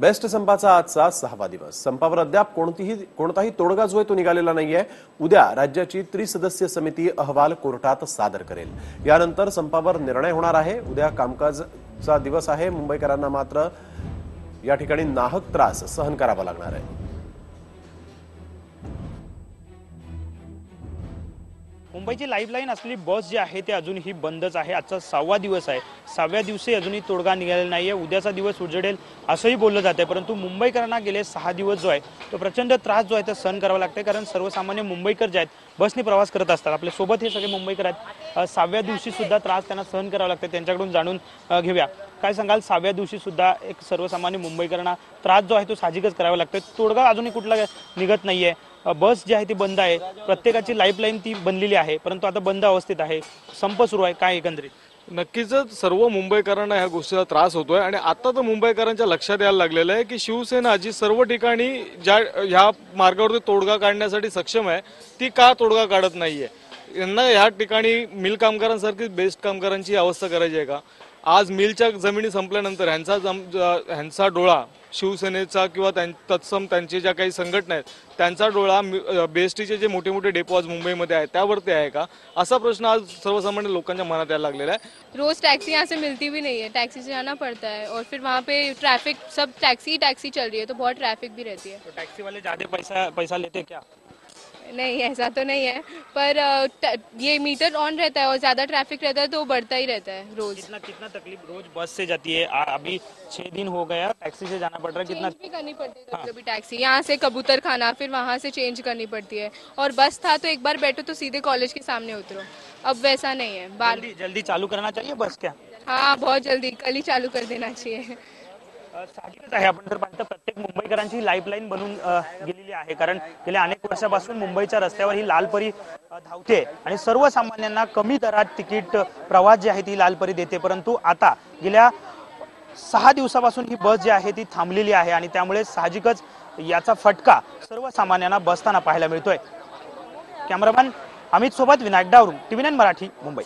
Best संपाचा आजचा सहावा दिवस. संपावर अद्याप कोणतीही कोणताही तोडगा जो आहे तो निघालेला नाहीये. उद्या राज्याची त्रिसदस्यीय समिती अहवाल कोर्टात सादर करेल. यानंतर संपावर निर्णय होणार आहे. उद्या कामकाजचा दिवस आहे. मुंबईकरांना मात्र या ठिकाणी नाहक त्रास सहन करावा लागणार आहे. मुंबईची लाईफलाईन असलेली बस जी आहे ती अजूनही बंदच आहे. आजचा सहावा दिवस आहे. सहाव्या दिवशी अजूनही तोडगा निघालेला नाही आहे उद्याचा दिवस उजडेल असंही बोललं जाते परंतु मुंबईकरांना गेले सहा दिवस जो आहे तो प्रचंड त्रास जो आहे तो सहन करावा लागतो कारण सर्वसामान्य मुंबईकर जे आहेत बसने प्रवास करत असतात. आपल्यासोबत हे सगळे मुंबईकर आहेत. सहाव्या दिवशी सुद्धा त्रास त्यांना सहन करावा लागतो त्यांच्याकडून जाणून घेऊया. काय सांगाल? सहाव्या दिवशी सुद्धा एक सर्वसामान्य मुंबईकरांना त्रास जो आहे तो साहजिकच करावा लागतो तोडगा अजूनही कुठला निघत नाही आहे बस जी आहे ती बंद आहे. प्रत्येकाची लाईफलाईन ती बनलेली आहे. परंतु आता बंद अवस्थेत आहे. संप सुरू आहे. काय एकंदरीत? नक्कीच सर्व मुंबईकरांना ह्या गोष्टीचा त्रास होतोय. आणि आता तर मुंबईकरांच्या लक्षात यायला लागलेलं आहे की शिवसेना जी सर्व ठिकाणी ज्या ह्या मार्गावरती तोडगा काढण्यासाठी सक्षम आहे ती का तोडगा काढत नाहीये? यांना ह्या ठिकाणी मिल कामगारांसारखी बेस्ट कामगारांची अवस्था करायची आहे का? आज मिलच्या जमिनी संपल्यानंतर ह्यांचा जम ह्यांचा डोळा शिवसेनेचा किंवा त्यां- तत्सम त्यांची ज्या काही संघटना आहेत त्यांचा डोळा बेस्टीचे जे मोठे मोठे डेपो आज मुंबईमध्ये आहेत त्यावरती आहे का? असा प्रश्न आज सर्वसामान्य लोकांच्या मनात यायला लागलेला आहे. रोज टैक्सी यहाँ से मिलती भी नहीं है टैक्सी से जाना पड़ता है और फिर वहाँ पे ट्रैफिक सब टैक्सी ही टैक्सी चल रही है तो बहुत ट्रैफिक भी रहती है। तो टैक्सी वाले ज्यादा पैसा पैसा लेते क्या? नहीं ऐसा तो नहीं है। पर ये मीटर ऑन रहता है और ज़्यादा ट्रैफ़िक रहता है तो बढ़ता ही रहता है रोज। कितना कितना तकलीफ़ रोज बस से जाती है? आ, अभी छह दिन हो गया टैक्सी से जाना पड़ रहा है कितना? भी करनी पड़ती है कभी कभी टैक्सी यहाँ से कबूतर खाना फिर वहाँ से चेंज करनी पड़ती है। और बस था तो एक बार बैठो तो सीधे कॉलेज के सामने उतरो। अब वैसा नहीं है। बार जल्दी चालू करना चाहिए बस क्या? हाँ बहुत जल्दी कल ही चालू कर देना चाहिए। साहजिकच आहे. आपण जर पाहिलं तर प्रत्येक मुंबईकरांची लाईफलाईन बनून गेलेली आहे. कारण गेल्या अनेक वर्षापासून मुंबईच्या रस्त्यावर ही लालपरी धावते आणि सर्वसामान्यांना कमी दरात तिकीट प्रवास जी आहे ती लालपरी देते. परंतु आता गेल्या सहा दिवसापासून ही बस जी आहे ती थांबलेली आहे आणि त्यामुळे साहजिकच याचा फटका सर्वसामान्यांना बसताना पाहायला मिळतोय. कॅमेरामॅन अमित सोबत विनायक डावरून टीव्ही नाईन मराठी मुंबई.